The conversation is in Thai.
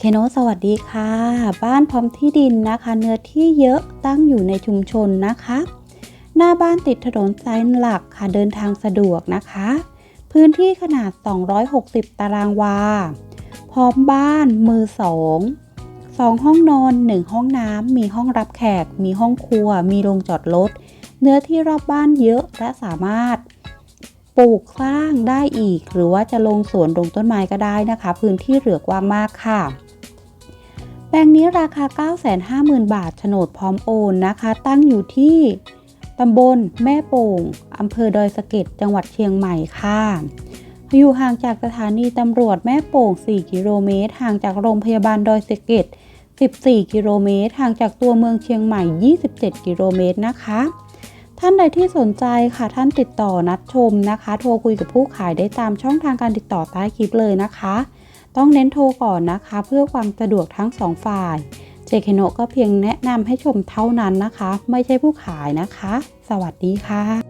เคโนสวัสดีค่ะ บ้านพร้อมที่ดินนะคะ เนื้อที่เยอะตั้งอยู่ในชุมชนนะคะ หน้าบ้านติดถนนสายหลักค่ะเดินทางสะดวกนะคะ พื้นที่ขนาด 260 ตารางวา พร้อมบ้านมือสองสองห้องนอน 1 ห้องน้ำ มีห้องรับแขก มีห้องครัว มีโรงจอดรถ เนื้อที่รอบบ้านเยอะและสามารถปลูกสร้างได้อีก หรือว่าจะลงสวนลงต้นไม้ก็ได้นะคะ พื้นที่เหลือกว้างมากค่ะ แปลงนี้ราคา 950,000 บาทโฉนดพร้อมโอนนะคะ ตั้งอยู่ที่ตำบลแม่โป่งอำเภอดอยสะเก็ดจังหวัดเชียงใหม่ค่ะ อยู่ห่างจากสถานีตำรวจแม่โป่ง 4 กิโลเมตร ห่างจากโรงพยาบาลดอยสะเก็ด 14 กิโลเมตร ห่างจากตัวเมืองเชียงใหม่ 27 กิโลเมตรนะคะ ท่านใดที่สนใจค่ะท่านติดต่อนัดชมนะคะ โทรคุยกับผู้ขายได้ตามช่องทางการติดต่อใต้คลิปเลยนะคะ ต้องเน้นโทรก่อนนะคะ เพื่อความสะดวกทั้งสองฝ่ายเจเคโนก็เพียงแนะนำให้ชมเท่านั้นนะคะ ไม่ใช่ผู้ขายนะคะ สวัสดีค่ะ